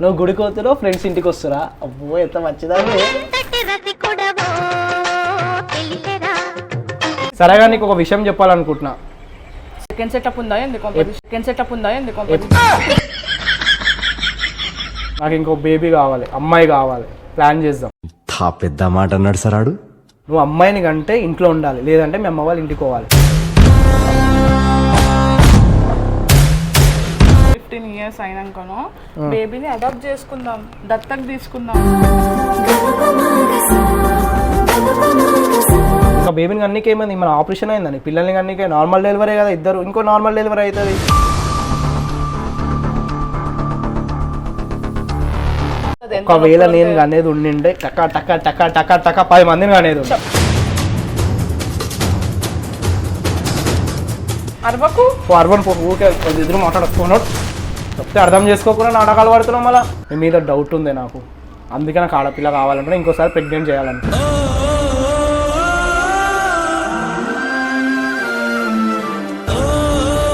నువ్వు గుడికి పోతున్నావు ఫ్రెండ్స్ ఇంటికి వస్తురా? అబ్బో ఎంత మంచిదాన్ని. సరేగా నీకు ఒక విషయం చెప్పాలనుకుంటున్నా. సెకండ్ సెటప్ ఉందా? ఎందుకు సెకండ్ సెటప్ ఉందా? ఎందుకు నాకు ఇంకో బేబీ కావాలి అమ్మాయి కావాలి. ప్లాన్ చేద్దాం. పెద్ద మాట అన్నాడు సరాడు నువ్వు అమ్మాయిని కంటే ఇంట్లో ఉండాలి లేదంటే మీ అమ్మ వాళ్ళు ఇంటికి పోవాలి. ఫిఫ్టీన్ ఇయర్స్ అయినాకను బేబీని అడాప్ట్ చేసుకుందాం దత్తకు తీసుకుందాం. ఇంకా బేబీని అన్నికే ఏమైంది మన ఆపరేషన్ అయిందని పిల్లల్ని అన్నికే నార్మల్ డెలివరీ కదా ఇద్దరు. ఇంకో నార్మల్ డెలివరీ అవుతుంది. ఒకవేళ నేను అనేది ఉండిండే టక టక టక టక టక పది మందిని ఉండే. అరవకు? పో ఊరికే ఇద్దరు మాట్లాడుకున్నాడు చెప్తే అర్థం చేసుకోకుండా నాటకాలు పడుతున్నాం మళ్ళీ. మీ మీద డౌట్ ఉంది నాకు. అందుకే నాకు ఆడపిల్ల కావాలంటే ఇంకోసారి ప్రెగ్నెంట్ చేయాలంటే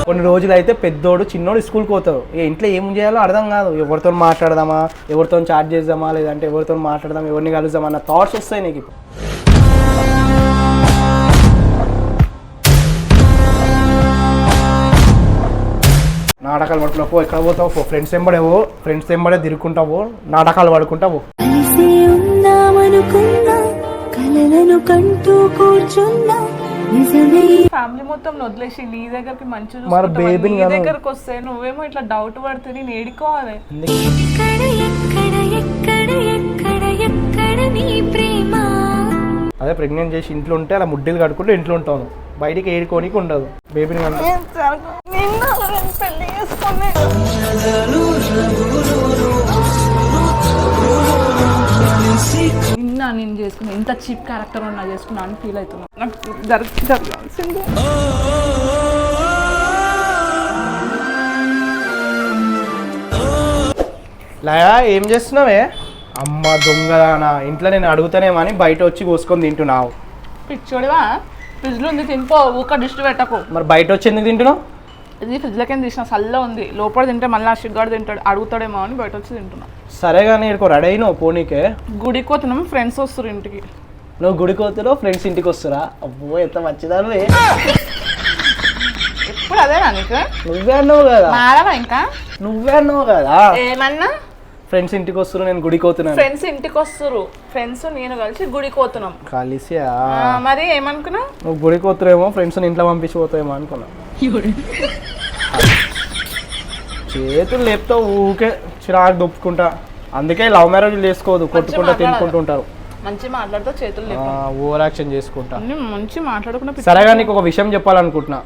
కొన్ని రోజులు అయితే పెద్దోడు చిన్నోడు స్కూల్కి పోతారు. ఇక ఇంట్లో ఏం చేయాలో అర్థం కాదు. ఎవరితో మాట్లాడదామా? ఎవరితో చాట్ చేద్దామా? లేదంటే ఎవరితో మాట్లాడదాం ఎవరిని కలుద్దామా? అన్న థాట్స్ వస్తాయి నీకు ఇప్పుడు. నాటకాలు పడుకున్నా పో ఎక్కడ పోతావు పో ఫ్రెండ్స్ ఎంబడేవో ఫ్రెండ్స్ ఎంబడే తిరుక్కుంటావు నాటకాలు పడుకుంటావు కలలను కంటూ కూర్చున్నా నిజమే. ఫ్యామిలీ మొత్తం వదిలేసి నీ దగ్గరికి మంచి మరి baby ని. దగ్గరకు వస్తే నువ్వేమో ఇట్లా డౌట్ పడితే నేను ఏడుకోవాలి. అదే ప్రెగ్నెంట్ చేసి ఇంట్లో ఉంటే అలా ముడ్డీలు కట్టుకుంటూ ఇంట్లో ఉంటాను. బయటికి ఏడుకోనికి ఉండదు. బేబీని నిన్న పెళ్ళి చేసుకుని నిన్న నేను చేసుకున్నా ఇంత చీప్ క్యారెక్టర్ ఉన్నా చేసుకున్నా అని ఫీల్ అవుతున్నా నాకు జరగ జరగాల్సిందే. లయా ఏం చేస్తున్నావే? అమ్మ దొంగదానా. ఇంట్లో నేను అడుగుతానేమో అని బయట వచ్చి కోసుకొని తింటున్నావు. పిచ్చోడివా? ఫ్రిడ్జ్లో ఉంది తినిపో ఊక డిస్ట్ పెట్టకు. మరి బయట వచ్చి ఎందుకు తింటున్నావు? ఇది ఫ్రిడ్జ్లోకి తీసిన సల్ల ఉంది. లోపల తింటే మళ్ళీ షుగర్ తింటాడు అడుగుతాడేమో అని బయట వచ్చి తింటున్నా. సరే కానీ ఇక్కడికి రెడీ అయినావు పోనీకే. గుడికి పోతున్నాం ఫ్రెండ్స్ వస్తారు ఇంటికి. నువ్వు గుడికి పోతున్నావు ఫ్రెండ్స్ ఇంటికి వస్తురా? అబ్బో ఎంత మంచిదానివే. ఎప్పుడు అదేనా నీకు నువ్వే అన్నావు కదా. మారవా ఇంకా? నువ్వే అన్నావు కదా. ఏమన్నా? ఫ్రెండ్స్ ఇంటికి వస్తున్నా నేను గుడికి పోతున్నాను ఫ్రెండ్స్ ఇంటికి వస్తారు ఫ్రెండ్స్ నేను కలిసి గుడికి పోతున్నాం కలిసి? ఆ, మరి ఏమనుకున్నావు? నువ్వు గుడికి పోతురేమో ఫ్రెండ్స్ ఇంట్లో పంపించి పోతాయేమో అనుకున్నా చేతులు లేపుతావు ఊకే చిరాకు దొప్పుకుంటా. అందుకే లవ్ మ్యారేజ్ చేసుకోదు కొట్టుకుంటా. తినుకుంటూ ఉంటారు మంచి మాట్లాడుతూ చేతులు ఓవర్ యాక్షన్ చేసుకుంటా. మంచి మాట్లాడుకున్న సరేగా నీకు ఒక విషయం చెప్పాలనుకుంటున్నా.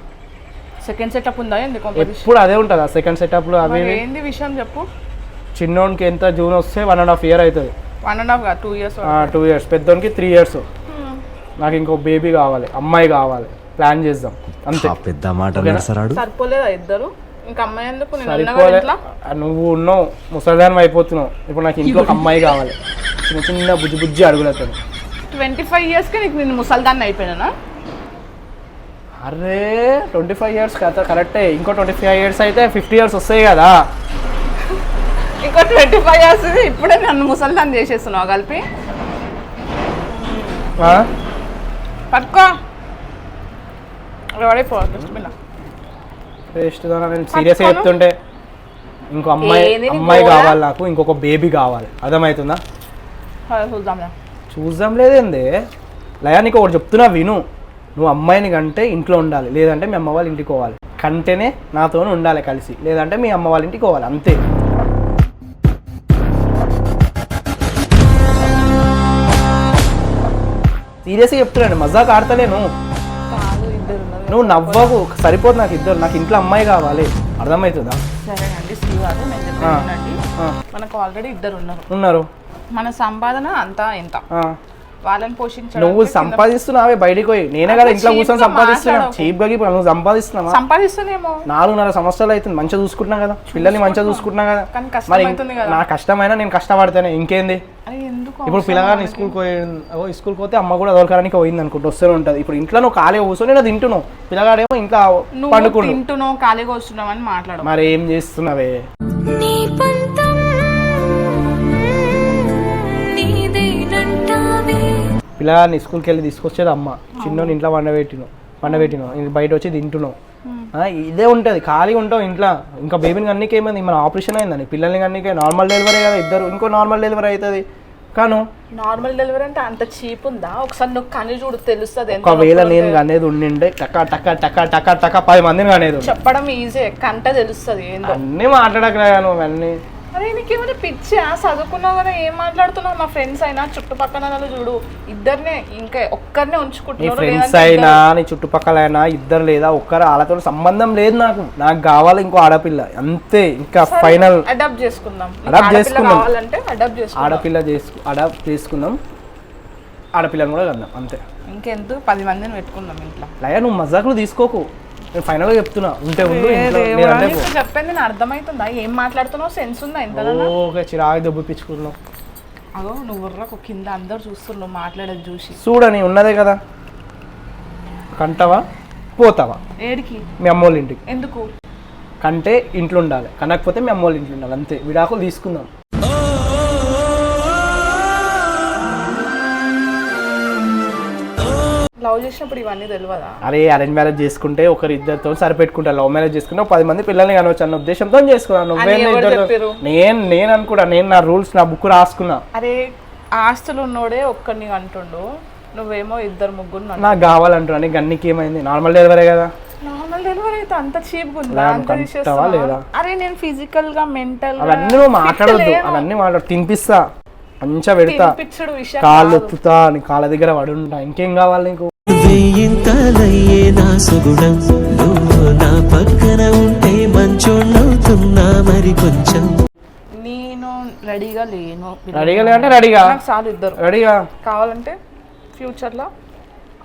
సెకండ్ సెటప్ ఉందా ఎందుకు ఎప్పుడు అదే ఉంటుందా? సెకండ్ సెటప్లు అవి ఇవి? ఏంది విషయం చెప్పు. చిన్నోనికి ఎంత జూన్ వస్తే వన్ అండ్ హాఫ్ ఇయర్ అవుతుంది. వన్ అండ్ హాఫ్గా? టూ ఇయర్స్ టూ ఇయర్స్ పెద్దోనికి త్రీ ఇయర్స్ నాకు ఇంకో బేబీ కావాలి అమ్మాయి కావాలి. ప్లాన్ చేద్దాం. అంతే. పెద్ద మాట సరిపోలేదా ఇద్దరు? సరిపోలే. నువ్వు ఉన్నావు ముసలిదానం అయిపోతున్నావు. ఇప్పుడు నాకు ఇంట్లో అమ్మాయి కావాలి. చిన్న చిన్న బుజ్జి బుజ్జి అడుగులతో. ట్వంటీ ఫైవ్ ఇయర్స్కి నీకు నేను ముసల్దాన్ని అయిపోయినా అరే ట్వంటీ ఫైవ్ ఇయర్స్ కదా కరెక్టే ఇంకో ట్వంటీ ఫైవ్ ఇయర్స్ అయితే ఫిఫ్టీ ఇయర్స్ వస్తాయి కదా. ఇంకో ట్వంటీ ఫైవ్ ఇయర్స్ ఇప్పుడే నన్ను ముసల్దాన్ని చేసేస్తున్నావు కలిపి? పట్టుకో. నేను పట్టుకోను. చెప్తుంటే ఇంకో అమ్మాయి అమ్మాయి? కావాలి నాకు ఇంకొక బేబీ కావాలి. అర్థమవుతుందా? చూద్దాం లేదేంది లయా నీకు ఒకటి చెప్తున్నా విను. నువ్వు అమ్మాయిని కంటే ఇంట్లో ఉండాలి. లేదంటే మీ అమ్మ వాళ్ళ ఇంటికి పోవాలి. కంటేనే నాతో ఉండాలి కలిసి. లేదంటే మీ అమ్మ వాళ్ళ ఇంటికి పోవాలి. అంతే. సీరియస్గా చెప్తున్నాను మజాక్ ఆడతలేను నువ్వు. నవ్వకు సరిపోదు నాకు ఇద్దరు నాకు ఇంట్లో అమ్మాయి కావాలి. అర్థమవుతుందా? సరేనండి నేను మనకు ఆల్రెడీ ఇద్దరు ఉన్నారు. ఉన్నారు. మన సంపాదన అంతా ఎంత. వాళ్ళని పోషించడం నువ్వు సంపాదిస్తున్నావే బయటికి పోయి. నేనే కదా ఇంట్లో కూర్చొని సంపాదిస్తున్నా. చీప్గా ఇప్పుడు నువ్వు సంపాదిస్తున్నావా? సంపాదిస్తూనేమో. నాలుగున్నర సంవత్సరాలు అవుతుంది మంచిగా చూసుకుంటున్నా కదా. పిల్లల్ని మంచిగా చూసుకుంటున్నా. కదా. మరి అవుతుంది కదా. నా కష్టమైనా నేను కష్టపడితేనే ఇంకేంది? అరే ఎందుకు ఇప్పుడు పిల్లగాని? స్కూల్కి పోయి ఓ స్కూల్కి పోతే అమ్మ కూడా దొరకడానికి పోయింది అనుకుంటూ వస్తూనే ఉంటుంది. ఇప్పుడు ఇంట్లో నువ్వు ఖాళీ కూర్చొని నేను తింటున్నావు. పిల్లగాడేమో ఇంట్లో తింటున్నావు ఖాళీగా వస్తున్నావు అని మాట్లాడు. మరి ఏం చేస్తున్నావే? పిల్లగాడిని స్కూల్కి వెళ్ళి తీసుకొచ్చేది అమ్మ. చిన్నోని ఇంట్లో వండబెట్టిను. వండబెట్టిను. ఇంక బయట వచ్చి తింటున్నావు ఇదే ఉంటుంది. ఖాళీగా ఉంటావు ఇంట్లో. ఇంకా బేబీని కన్నీకి ఏమైంది? మన ఆపరేషన్ అయిందని? పిల్లల్ని కన్నీకే? నార్మల్ డెలివరీ కదా ఇద్దరు. ఇంకో నార్మల్ డెలివరీ అవుతుంది. కాను నార్మల్ డెలివరీ అంటే అంత చీప్ ఉందా? ఒకసారి నువ్వు కని చూడు తెలుస్తుంది ఒకవేళ నేను. అనేది ఉండిండే టక టక టక టక టక పది మందిని అనేది చెప్పడం ఈజీ కంట తెలుస్తుంది అన్నీ మాట్లాడకరా నువ్వు అరే నీకేమైనా పిచ్చా? చదువుకున్నావు కదా ఏం మాట్లాడుతున్నావు? మా ఫ్రెండ్స్ అయినా చుట్టుపక్కల వాళ్ళు చూడు. ఇద్దరినే ఇంకా ఒక్కరినే నీ ఉంచుకుంటున్నారు ఫ్రెండ్స్ అయినా నీ చుట్టుపక్కల అయినా ఇద్దరు లేదా ఒక్కరు వాళ్ళతో సంబంధం లేదు నాకు. నాకు కావాలి ఇంకో ఆడపిల్ల. అంతే ఇంకా ఫైనల్ అడాప్ట్ చేసుకుందాం. నీకు ఆడపిల్ల చేసుకుందాం. కావాలంటే అడాప్ట్ చేసుకుందాం. ఆడపిల్ల చేసుకు అడాప్ట్ చేసుకుందాం. ఆడపిల్లని కూడా కద్దాం అంతే. ఇంకెందుకు? పది మందిని పెట్టుకుందాం ఇంట్లో. లయ నువ్వు మజాకులు తీసుకోకు. నేను ఫైనల్గా చెప్తున్నా. ఉంటే ఉండు చెప్పేది నేను అర్థమవుతుందా ఏం మాట్లాడుతున్నావు? సెన్స్ ఉందా? ఎంత ఓకే చిరాకు దెబ్బపించుకున్నావు అగో నువ్వు కింద అందరు చూస్తున్నారు నువ్వు మాట్లాడేది చూసి. చూడని ఉన్నదే కదా. కంటవా? పోతావా? ఏడికి? మీ అమ్మోళ్ళ ఇంటికి. ఎందుకు? కంటే ఇంట్లో ఉండాలి. కనకపోతే మీ అమ్మోళ్ళ ఇంట్లో ఉండాలి అంతే. విడాకులు తీసుకుందాం. లవ్ చేసినప్పుడు ఇవన్నీ తెలియదా అరే అరేంజ్ మ్యారేజ్ చేసుకుంటే ఒకరి ఇద్దరితో సరిపెట్టుకుంటా. లవ్ మ్యారేజ్ చేసుకుంటే ఒక పది మంది పిల్లల్ని కనవచ్చు అన్న ఉద్దేశంతో చేసుకున్నాను నువ్వే? నేను నేను అనుకున్నా. నేను నా రూల్స్ నా బుక్ రాసుకున్నా. అరే ఆస్తులు ఉన్నోడే ఒక్కడిని అంటుండు. నువ్వేమో ఇద్దరు ముగ్గురు నాకు కావాలంటున్నా. నీకు అన్నికి ఏమైంది నార్మల్ డెలివరీ కదా? నార్మల్ డెలివరీ అయితే అంత చీప్ ఉందా? అరే నేను ఫిజికల్గా మెంటల్ అవన్నీ మాట్లాడొద్దు. అవన్నీ మాట్లాడు. తినిపిస్తా. మంచిగా పెడతా. కాళ్ళు. ఎత్తుతా నీ కాళ్ళ దగ్గర పడి ఉంటా ఇంకేం కావాలి నీకు? నా సుగుణం. నువ్వు నా పక్కన ఉంటే మంచోళ్ళవుతున్నా మరి కొంచెం. నేను రెడీగా లేను. రెడీగా లేదంటే రెడీగా? నాకు చాలు ఇద్దరు. రెడీగా? కావాలంటే ఫ్యూచర్లో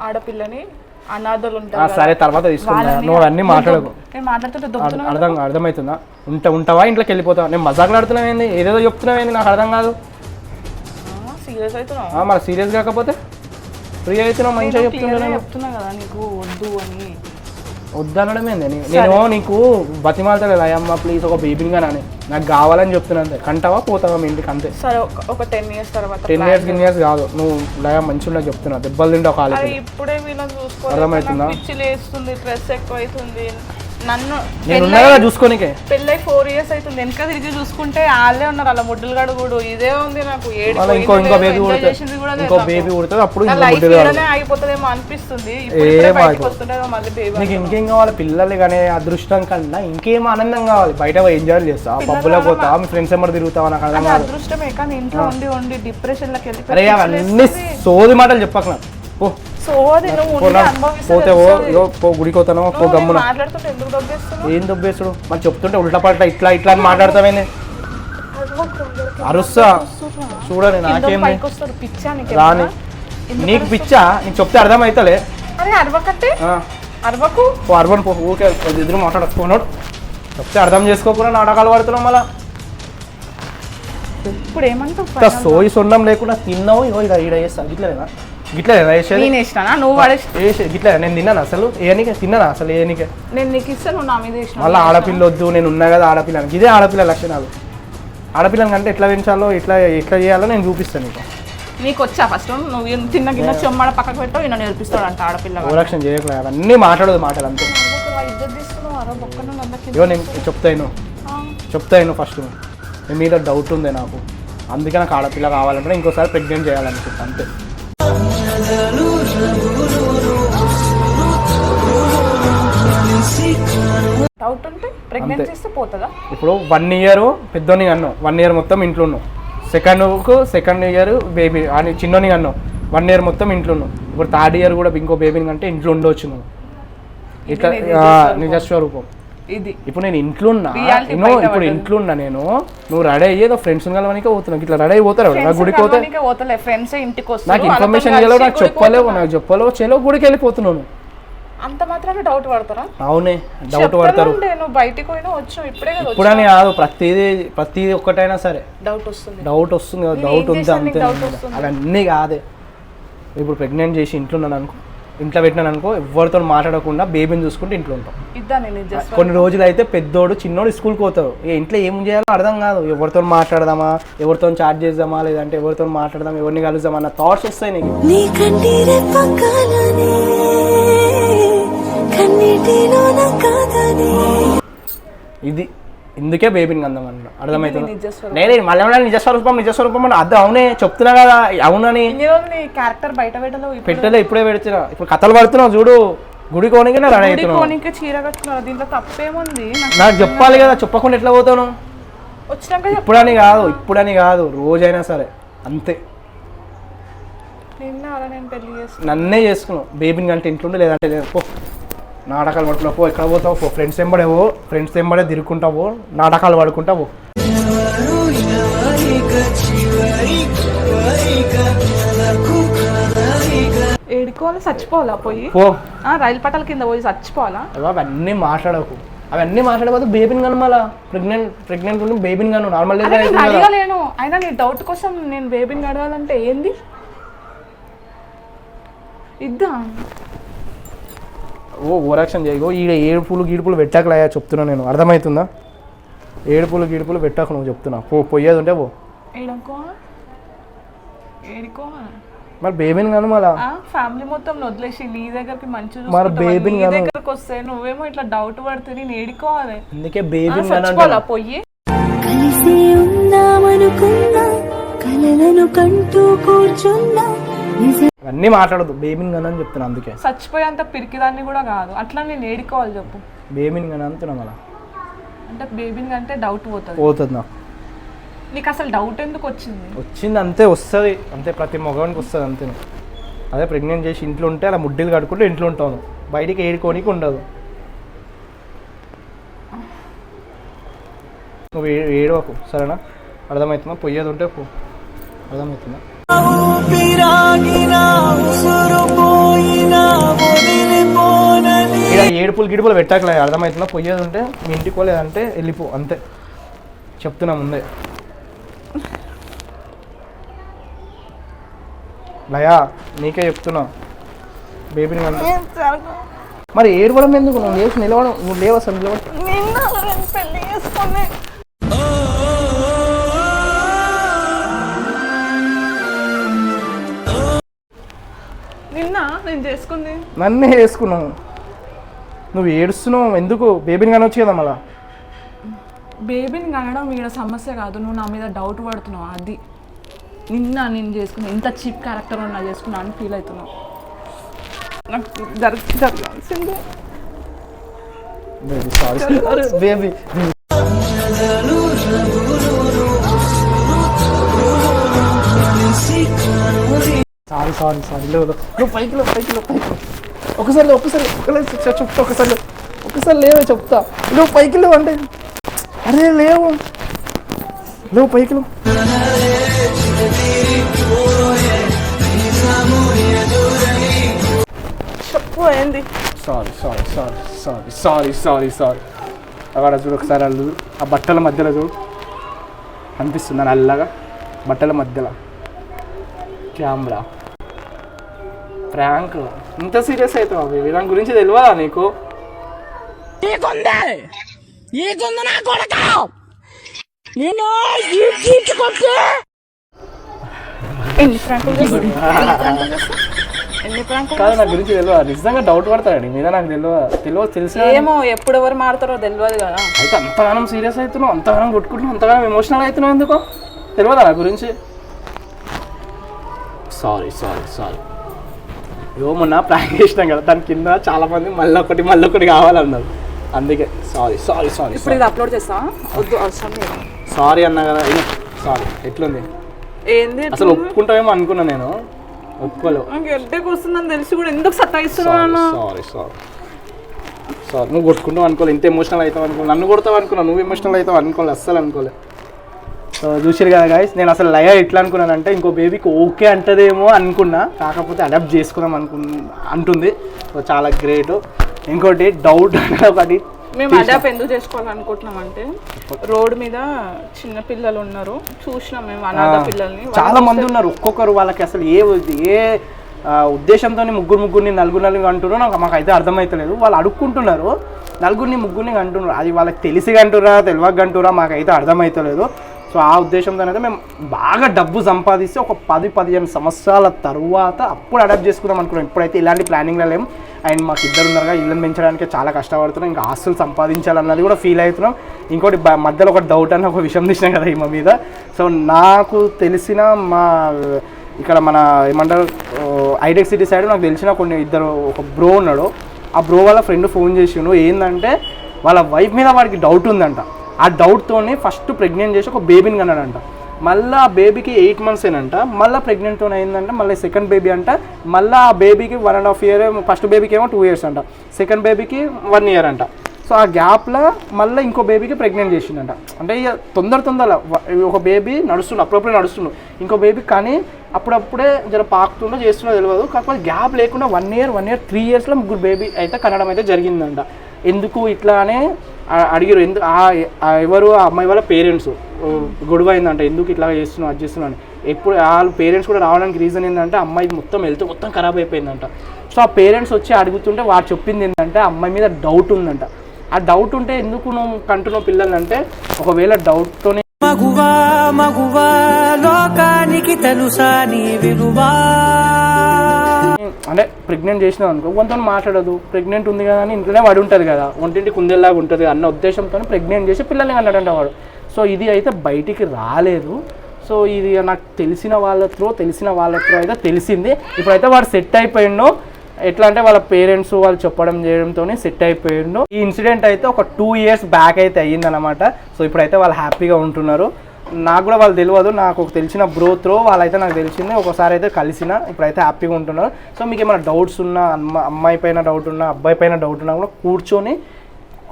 ఆడపిల్లని అనాథలు ఆ, ఉంటారు సరే తర్వాత తీసుకుంటా. వాళ్ళని- నువ్వు అన్నీ మాట్లాడకు నేను మాట్లాడుతుంటే దొబ్బుతున్నా అర్థం అర్థమవుతుందా? ఉంటా ఉంటావా? ఇంట్లోకి వెళ్ళిపోతావా? నేను మజాకులు ఆడుతున్నావు ఏంది ఏదేదో చెప్తున్నావు ఏంది నాకు అర్థం కాదు. సీరియస్ అవుతున్నావు? మరి సీరియస్ కాకపోతే ఫ్రీ అవుతున్నావు మంచిగా నేను చెప్తుంటే clear గా చెప్తున్నా కదా నీకు వద్దు అని. వద్దనడం ఏంది నీ- నేను నీకు బతిమాలతలేదు అయ్యమ్మ ప్లీజ్ ఒక బేబీని కానీ నాకు కావాలని చెప్తున్నా అంతే. కంటావా పోతావా మీ ఇంటికి అంతే? సరే ఒక- ఒక టెన్ ఇయర్స్ తర్వాత టెన్ ఇయర్స్ టెన్ ఇయర్స్ కాదు. నువ్వు లయ మంచిగా చెప్తున్నా. దెబ్బలు తింటావు అరే కాలేజ్ ఇప్పుడే వీళ్ళని అర్థమవుతుందా? చూసుకోవాలి పిచ్చి లేస్తుంది స్ట్రెస్ ఎక్కువ అవుతుంది నన్ను నేను ఉన్నా కదా చూసుకోనికే. పెళ్ళై ఫోర్ ఇయర్స్ అవుతుంది. వెనక తిరిగి చూసుకుంటే వాళ్ళే ఉన్నారు. అలా ముడ్డులు గడుగుడు ఇదే ఉంది నాకు. ఏడు మళ్ళీ ఇంకో ఇంకో బేబీ పుడుతుంది ఇంకో బేబీ పుడుతుంది అప్పుడు ఇంకో లైఫ్ కాదు. ఆగిపోతుందేమో అనిపిస్తుంది. ఇప్పుడు ఇప్పుడే ఏం బయటకు ఆగిపోదు. మళ్ళీ బేబీ నీకు ఇంకేం కావాలి? పిల్లలు కానీ అదృష్టం కన్నా ఇంకేం ఆనందం కావాలి? బయట ఎంజాయ్ చేస్తా. పబ్బులో పోతా మీ ఫ్రెండ్స్ ఎవరు తిరుగుతావా? నాకు అర్థం అది కాదు. అదృష్టమే. కానీ ఇంట్లో ఉండి ఉండి డిప్రెషన్లోకి అరే అవన్నీ సోది మాటలు చెప్పక నాకు. నువ్వు పోతే ఓ తెలుస్తది. ఇగో పో గుడికి పోతానో పో నువ్వు నేను గమ్మున. మాట్లాడుతుంటే ఎందుకు దొబ్బేస్తున్నావు? ఏం మరి చెప్తుంటే ఉల్టా పల్టా ఇట్లా ఇట్లా అని మాట్లాడతావేంది? అరుస్తా. చూడని నీకు రాని. నీకు పిచ్చా? నీకు చెప్తే అర్థమవుతలే అరే అరవకంటే? ఆ, అరవకు? పో ఊకే ఎదురు మాట్లాడకపోనాడు చెప్తే అర్థం చేసుకోకుండా నాటకాలు పడుతున్నాం మళ్ళా. ఇప్పుడు ఏమంటావు సోయి సొండం లేకుండా తిన్నావు ఇగో ఇక్కడ ఈడ చేస్తా. గిట్లేనా వేసేది నేను ఇష్టనా నువ్వు పడేసి వేసే నేను తిన్నాను అసలు? ఏనికే తిన్నాను అసలు ఏనికే నేను నీకు ఇస్తాను నా మీద మళ్ళీ ఆడపిల్ల వద్దు నేను ఉన్నా కదా ఆడపిల్లని. ఇదే ఆడపిల్ల లక్షణాలు. ఆడపిల్లని కంటే ఎట్లా పెంచాలో ఎట్లా ఎట్లా చేయాలో నేను చూపిస్తాను నీకు. నీకు వచ్చా ఫస్ట్ నువ్వు తిన్న గిన్న చెమ్మడ పక్కకు పెట్టావు ఈయన నేర్పిస్తాడు అంట ఆడపిల్ల ఓరక్షణ చేయట్లేదు అవన్నీ మాట్లాడదు మాటలు అంతే. ఇగో నేను చెప్తాను చెప్తాను ఫస్ట్ నీ మీద డౌట్ ఉంది నాకు. అందుకే నాకు ఆడపిల్ల కావాలంటే ఇంకోసారి ప్రెగ్నెంట్ చేయాలనుకుంటా అంతే. డౌట్ ఉంటే ప్రెగ్నెంట్ అంతే. చేస్తే పోతుందా? ఇప్పుడు వన్ ఇయర్ పెద్దోని అన్నావు వన్ ఇయర్ మొత్తం ఇంట్లో ఉన్నావు సెకండ్కు సెకండ్ ఇయర్ బేబీ అని చిన్నోని అన్నావు వన్ ఇయర్ మొత్తం ఇంట్లో ఉన్నావు ఇప్పుడు థర్డ్ ఇయర్ కూడా ఇంకో బేబీని అంటే ఇంట్లో ఉండవచ్చు నువ్వు. ఇట్లా నిజస్వరూపం. ఇది. ఇప్పుడు నేను ఇంట్లో ఉన్నా Reality నేను ఇప్పుడు. ఇంట్లో ఉన్నా నేను నువ్వు రెడీ అయ్యేదో ఫ్రెండ్స్ కలవడానికి పోతున్నావు ఇట్లా రెడీ అయిపోతారు నా గుడికి పోతే పోతలే ఫ్రెండ్స్ ఇంటికి వస్తారు నాకు ఇన్ఫర్మేషన్ ఇవ్వలేవు నాకు చెప్పలేవు. నాకు చెప్పలేవు చెలో గుడికి వెళ్ళిపోతున్నాను. అంత మాత్రాన డౌట్ పడతారా? అవునే డౌట్ పడతారు. నువ్వు బయటికి పోయినా వచ్చు ఇప్పుడే కదా ఇప్పుడని కాదు ప్రతిదీ ప్రతిదీ ఒక్కటైనా సరే. డౌట్ వస్తుంది. డౌట్ వస్తుంది కదా నేను డౌట్ ఉంది అంతే? అవన్నీ కాదే. ఇప్పుడు ప్రెగ్నెంట్ చేసి ఇంట్లో ఉన్నాను అనుకో. ఇంట్లో పెట్టినాను అనుకో ఎవరితో మాట్లాడకుండా బేబీని చూసుకుంటే ఇంట్లో ఉంటాం. కొన్ని రోజులు అయితే పెద్దోడు చిన్నోడు స్కూల్కి పోతారు. ఇంట్లో ఏం చేయాలో అర్థం కాదు. ఎవరితో మాట్లాడదామా? ఎవరితో చాట్ చేద్దామా? లేదంటే ఎవరితో మాట్లాడదాం ఎవరిని కలుద్దామా? అన్న థాట్స్ వస్తాయి నీకు. ఇది ఇందుకే బేబీని అందం అన్న అర్థమవుతుంది. నేనే మళ్ళీ నిజస్వరూపం నిజస్వరూపం అని అర్థం అవునే చెప్తున్నా కదా అవునని. క్యారెక్టర్ బయట పెట్టలో ఇప్పుడే పెడుతున్నా ఇప్పుడు కథలు పడుతున్నావు చూడు గుడి కోనికి రెడీ అవుతున్నావు. చీర దీంట్లో తప్పేముంది? నాకు చెప్పాలి కదా చెప్పకుండా ఎట్లా పోతాను. ఇప్పుడని కాదు ఇప్పుడని కాదు రోజైనా సరే అంతే. నిన్న చేసుకున్నావు. బేబీని కంటే ఇంట్లో లేదంటే లేదు. నాటకాలు పడుకున్నావు పో ఎక్కడ పోతావు పో ఫ్రెండ్స్ ఎంబడేవో ఫ్రెండ్స్ ఎంబడే తిరుక్కుంటావు నాటకాలు పడుకుంటావు ఏడుకోవాలి? చచ్చిపోవాలా పోయి? పో. ఆ, రైలు పట్టాల కింద పోయి చచ్చిపోవాలా? అవి అవన్నీ మాట్లాడకు. అవన్నీ మాట్లాడకపోతే బేబీని కను మళ్ళా ప్రెగ్నెంట్ ప్రెగ్నెంట్ ఉండి బేబీని కను నార్మల్ అడగలేను అయినా నీ డౌట్ కోసం నేను బేబీని అడగాలంటే ఏంది? ఇద్దా? ఓ ఓరాక్షన్ చేయగో ఈడ ఏడుపులు గీడుపులు పెట్టకలయ్యా చెప్తున్నా నేను. అర్థమవుతుందా? ఏడుపులు గీడుపులు పెట్టకు నువ్వు చెప్తున్నా. పో పోయేది ఉంటే పో మరి బేబీని కను మళ్ళా? ఫ్యామిలీ మొత్తం వదిలేసి నీ దగ్గరికి మంచి మరి చూసుకుంటావా? baby ని నీ గాను- దగ్గరకు వస్తే నువ్వేమో ఇట్లా డౌట్ పడితే నేను ఏడుకోవాలి అందుకే బేబీని కను పోయి. కలిసి ఉందామనుకున్నా కలలను కంటూ కూర్చున్నా అన్నీ మాట్లాడదు బేబీని కను అని చెప్తున్నా అందుకే. చచ్చిపోయేంత పిరికిదాన్ని కూడా కాదు. అట్లా నేను ఏడుకోవాలి చెప్పు. బేబీని కను అంటున్నా మళ్ళా. అంటే బేబీని అంటే డౌట్ పోతుంది. పోతుంది? నాకు నీకు అసలు డౌట్ ఎందుకు వచ్చింది? వచ్చింది అంతే వస్తుంది. అంతే ప్రతి మగవానికి వస్తుంది అంతే. అదే ప్రెగ్నెంట్ చేసి ఇంట్లో ఉంటే అలా ముడ్డీలు కట్టుకుంటే ఇంట్లో ఉంటాను బయటికి ఏడుకోనికి ఉండదు. నువ్వు ఏడవకు సరేనా? అర్థమవుతుందా? పొయ్యేది ఉంటే పో. అర్థమవుతుందా? ఏడుపులు గిడుపులు పెట్టకలే అర్థమవుతుందా? పొయ్యేది ఉంటే మీ ఇంటికి పోలేదంటే వెళ్ళిపో అంతే. చెప్తున్నా ముందే. లయా నీకే చెప్తున్నా. బేబీని మరి ఏడవడం ఎందుకు? నువ్వు లేచి నిలవడం నువ్వు లేవు అసలు నిలవడం నేను చేసుకుంది. నన్నే వేసుకున్నావు నువ్వు ఏడుస్తున్నావు. ఎందుకు? బేబీని కనొచ్చు కదా మళ్ళా. బేబీని కనడం ఈడ సమస్య కాదు. నువ్వు నా మీద డౌట్ పడుతున్నావు. అది. నిన్న నేను చేసుకున్నా ఇంత చీప్ క్యారెక్టర్ ఉన్నా చేసుకున్నా అని ఫీల్ అవుతున్నావు. నాకు జరగ జరగాల్సిందే. Baby sorry baby. Sorry sorry sorry లేవు. నువ్వు పైకి లేవు పైకి లేవు పైకి. ఒకసారి ఒకసారి చెప్తా ఒకసారి లేవు. ఒకసారి లేవే చెప్తా. నువ్వు పైకి లేవు అంటే? అరే లేవు. లేవు పైకి లేవు చెప్పు ఏంది? Sorry sorry sorry sorry sorry sorry sorry అక్కడ చూడు ఒకసారి అల్లు. ఆ బట్టల మధ్యలో చూడు. అనిపిస్తుంది నల్లగా? బట్టల మధ్యలో. కెమెరా ప్రాంక్ ఇంత సీరియస్ అవుతావు అవి దాని గురించి తెలియదా నీకు కాదు నా గురించి తెలియదా నిజంగా డౌట్ పడతాడు నీ మీద నాకు తెలియదు తెలియదు తెలిసిన ఏమో ఎప్పుడు ఎవరు మారుతారో తెలియదు కదా అయితే అంతగానం సీరియస్ అవుతున్నావు అంతగానం కొట్టుకుంటున్నావు అంతగానం ఎమోషనల్ అవుతున్నావు ఎందుకో తెలియదా నా గురించి సారీ సారీ సారీ ఏమో మొన్న ప్రాంక్ చేసినాం కదా దాని కింద చాలా మంది మళ్ళీ ఒకటి మళ్ళీ ఒకటి కావాలన్నారు. అందుకే సారీ సారీ సారీ ఇప్పుడు ఇది అప్లోడ్ చేస్తావా? వద్దు అవసరం లేదు. సారీ అన్నా కదా సారీ ఎట్లుంది? ఏంది అసలు ఒప్పుకుంటావేమో అనుకున్నా నేను. ఒప్పుకోలేవు. నాకు ఎడ్డకి వస్తుందని తెలిసి కూడా ఎందుకు సతాయిస్తున్నాను సారీ సారీ సారీ నువ్వు కొట్టుకుంటావు అనుకోలే ఇంత ఎమోషనల్ అవుతావు అనుకో నన్ను కొడతావు అనుకున్నా నువ్వు ఎమోషనల్ అవుతావు అనుకోలే అస్సలు అనుకోలే. సో చూసారు కదా గాయస్ నేను అసలు లయ ఎట్లా అనుకున్నానంటే ఇంకో బేబీకి ఓకే అంటదేమో అనుకున్నా. కాకపోతే అడాప్ట్ చేసుకుందాం అనుకు అంటుంది. సో చాలా గ్రేట్ ఇంకోటి డౌట్ ఒకటి. మేము అడాప్ ఎందుకు చేసుకోవాలనుకుంటున్నాం అంటే రోడ్ మీద చిన్న పిల్లలు ఉన్నారు. చూసినాం మేము అనాథ పిల్లల్ని. చాలా మంది ఉన్నారు. ఒక్కొక్కరు వాళ్ళకి అసలు ఏ ఏ ఉద్దేశంతో ముగ్గురు ముగ్గురిని నలుగురు నలుగురు అంటున్నారు. నాకు మాకైతే అర్థమవుతలేదు వాళ్ళు అడుక్కుంటున్నారు. నలుగురిని ముగ్గురిని అంటున్నారు. అది వాళ్ళకి తెలిసి అంటురా తెలియక అంటురా మాకైతే అర్థమవుతలేదు సో ఆ ఉద్దేశంతో అయితే మేము బాగా డబ్బు సంపాదిస్తే ఒక పది పదిహేను సంవత్సరాల తర్వాత అప్పుడు అడాప్ట్ చేసుకుందాం అనుకున్నాం. ఇప్పుడైతే ఇలాంటి ప్లానింగ్లో లేము అండ్ మాకు ఇద్దరు ఉన్నారుగా ఇళ్ళని పెంచడానికి చాలా కష్టపడుతున్నాం. ఇంకా ఆస్తులు సంపాదించాలన్నది కూడా ఫీల్ అవుతున్నాం. ఇంకోటి బ- మధ్యలో ఒక డౌట్ అని ఒక విషయం తీసినాం కదా ఈమె మీద. సో నాకు తెలిసిన మా ఇక్కడ మన ఏమంటారు ఐటెక్ సిటీ సైడ్ నాకు తెలిసిన కొన్ని ఇద్దరు ఒక బ్రో ఉన్నాడు. ఆ బ్రో వాళ్ళ ఫ్రెండ్ ఫోన్ చేసిండు. ఏంటంటే వాళ్ళ వైఫ్ మీద వాడికి డౌట్ ఉందంట. ఆ డౌట్తోనే ఫస్ట్ ప్రెగ్నెంట్ చేసి ఒక బేబీని కన్నాడంట. మళ్ళీ ఆ బేబీకి ఎయిట్ మంత్స్ ఏనంట. మళ్ళీ ప్రెగ్నెంట్తో అయిందంట. మళ్ళీ సెకండ్ బేబీ అంట. మళ్ళీ ఆ బేబీకి one and half year first బేబీకి ఏమో టూ ఇయర్స్ అంట. సెకండ్ బేబీకి వన్ ఇయర్ అంట. సో ఆ గ్యాప్లో మళ్ళీ ఇంకో బేబీకి ప్రెగ్నెంట్ చేసిందంట అంటే ఇక తొందర తొందర ఒక బేబీ నడుస్తుండు అప్పుడప్పుడే నడుస్తుండు. ఇంకో బేబీ కానీ అప్పుడప్పుడే జర పాకుతుండో చేస్తుండో తెలియదు కాకపోతే గ్యాప్ లేకుండా one year one year three ఇయర్స్లో ముగ్గురు బేబీ అయితే కనడం అయితే జరిగిందంట. ఎందుకు ఇట్లా అడిగారు ఎందుకు ఎవరు ఆ అమ్మాయి వాళ్ళ పేరెంట్స్? గొడవ అయిందంట ఎందుకు ఇట్లా చేస్తున్నావు అది చేస్తున్నావు అని. ఎప్పుడు వాళ్ళ పేరెంట్స్ కూడా రావడానికి రీజన్ ఏంటంటే అమ్మాయి మొత్తం వెళ్తే మొత్తం ఖరాబ్ అయిపోయిందంట. సో ఆ పేరెంట్స్ వచ్చి అడుగుతుంటే వాడు చెప్పింది ఏంటంటే అమ్మాయి మీద డౌట్ ఉందంట. ఆ డౌట్ ఉంటే ఎందుకు నువ్వు కంటున్నావు పిల్లల్ని అంటే ఒకవేళ డౌట్తోనే మగువా మగువా లోకానికి తెలుసా నీ విలువా? అంటే ప్రెగ్నెంట్ చేసినావు అనుకో కొంత మాట్లాడదు. ప్రెగ్నెంట్ ఉంది కదా అని ఇంట్లోనే వాడు ఉంటుంది కదా. ఒంటింటి కుందేలాగా ఉంటుంది అన్న ఉద్దేశంతో ప్రెగ్నెంట్ చేసి పిల్లల్ని అన్నాడంట వాడు. సో ఇది అయితే బయటికి రాలేదు. సో ఇది నాకు తెలిసిన వాళ్ళ త్రో తెలిసిన వాళ్ళ త్రో అయితే తెలిసింది. ఇప్పుడైతే వాడు సెట్ అయిపోయిండు. ఎట్లా అంటే వాళ్ళ పేరెంట్స్ వాళ్ళు చెప్పడం చేయడంతో సెట్ అయిపోయిండు. ఈ ఇన్సిడెంట్ అయితే ఒక టూ ఇయర్స్ బ్యాక్ అయితే అయ్యిందనమాట సో ఇప్పుడైతే వాళ్ళు హ్యాపీగా ఉంటున్నారు. నాకు కూడా వాళ్ళు తెలియదు నాకు ఒక తెలిసిన బ్రో త్రో వాళ్ళైతే నాకు తెలిసింది. ఒకసారి అయితే కలిసిన ఇప్పుడైతే హ్యాపీగా ఉంటున్నారు. సో మీకు ఏమైనా డౌట్స్ ఉన్నా అమ్మ అమ్మాయి పైన డౌట్ ఉన్నా అబ్బాయి పైన డౌట్ ఉన్నా కూడా కూర్చొని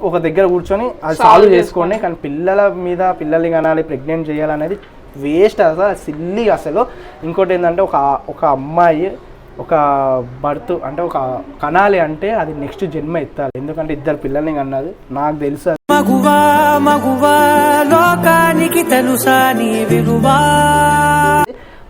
ఒక దగ్గర కూర్చొని అది సాల్వ్ చేసుకోండి కానీ పిల్లల మీద పిల్లల్ని కనాలి ప్రెగ్నెంట్ చేయాలనేది వేస్ట్ అసలు సిల్లీ అసలు. ఇంకోటి ఏంటంటే ఒక ఒక అమ్మాయి ఒక బర్త్ అంటే ఒక కనాలి అంటే అది నెక్స్ట్ జన్మ ఎత్తాలి. ఎందుకంటే ఇద్దరు పిల్లల్ని కన్నది. నాకు తెలుసు. మగువా మగువా లోకానికి తెలుసా నీ విలువా?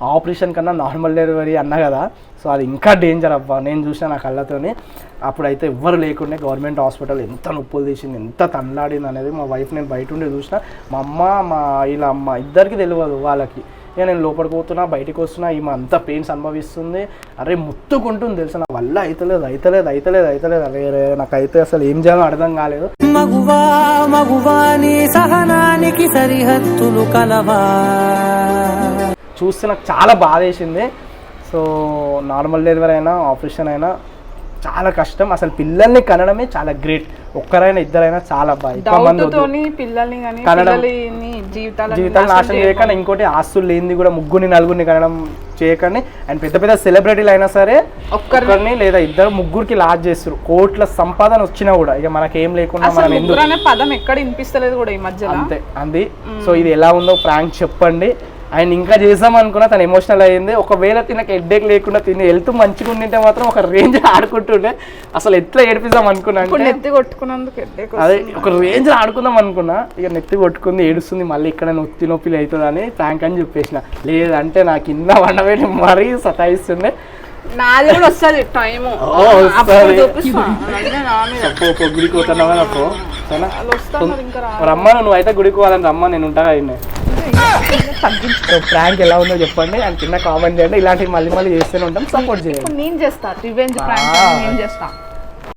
ఆపరేషన్ కన్నా నార్మల్ డెలివరీ అన్నా కదా. సో అది ఇంకా డేంజర్ అబ్బా. నేను చూసిన నా కళ్ళతోని. అప్పుడైతే ఎవ్వరు లేకుండే గవర్నమెంట్ హాస్పిటల్ ఎంత నొప్పులు తీసింది ఎంత తన్లాడింది అనేది మా వైఫ్ నేను బయట ఉండి చూసిన. మా అమ్మ మా వీళ్ళ అమ్మ ఇద్దరికి తెలియదు వాళ్ళకి. ఇక నేను లోపలికి పోతున్నా బయటికి వస్తున్నా ఈమె అంత పెయిన్స్ అనుభవిస్తుంది. అరే ముత్తుకుంటుంది తెలుసు? నా వల్ల అయితలేదు అయితలేదు అయితలేదు అయితలేదు. అరే రే నాకైతే అసలు ఏం చేయాలో అర్థం కాలేదు. మగువా మగువా నీ సహనానికి సరిహద్దులు కలవా? చూస్తే నాకు చాలా బాధ వేసింది సో నార్మల్ డెలివరీ అయినా ఆపరేషన్ అయినా చాలా కష్టం. అసలు పిల్లల్ని కనడమే చాలా గ్రేట్. ఒక్కరైనా ఇద్దరైనా చాలా పిల్లల్ని జీవితాలు నాశనం చేయకుండా. ఇంకోటి ఆస్తులు లేనిది కూడా ముగ్గురిని నలుగురిని కనడం చేయకండి. అండ్ పెద్ద పెద్ద సెలబ్రిటీలు అయినా సరే ఒక్కరిని లేదా ఇద్దరు ముగ్గురికి లాజ్ చేస్తారు కోట్ల సంపాదన వచ్చినా కూడా ఇక మనకేం లేకుండా మనం ఎందుకు పదం ఎక్కడ వినిపిస్తలేదు కూడా ఈ మధ్యలో. అంతే. అంది. సో ఇది ఎలా ఉందో ప్రాంక్ చెప్పండి. ఆయన ఇంకా చేద్దాం అనుకున్నా తను ఎమోషనల్ అయ్యింది. ఒకవేళ తినక హెడ్ఏక్ లేకుండా తిని హెల్త్ మంచిగా ఉండింటే మాత్రం ఒక రేంజ్ ఆడుకుంటుండే. అసలు ఎట్లా ఏడిపిద్దాం అనుకున్నా నెత్తి కొట్టుకున్నందుకు అదే ఒక రేంజ్ ఆడుకుందాం అనుకున్నా. ఇక నెత్తి కొట్టుకుంది ఏడుస్తుంది మళ్ళీ ఇక్కడ నొత్తి నొప్పిలు అవుతుంది అని ప్రాంక్ అని చెప్పేసిన. లేదంటే నాకు కింద వండబెట్టి మరీ సతాయిస్తుండే. నాది కూడా వస్తుంది టైం ఓ, వస్తది. అప్పుడు చూపిస్తా. అన్నీ నా మీద. అప్పు అప్పు గుడికి పోతున్నావా రా రమ్మను నువ్వు అయితే గుడికి పోవాలని రమ్మా నేను ఉంటా ఆయన సో ప్రాంక్ ఎలా ఉందో చెప్పండి. అండ్ కింద కామెంట్ చేయండి. ఇలాంటివి మళ్ళీ మళ్ళీ చేస్తూనే ఉంటాం. సపోర్ట్ చేయండి. నేను చేస్తా. రివెంజ్ ప్రాంక్ నేను చేస్తా.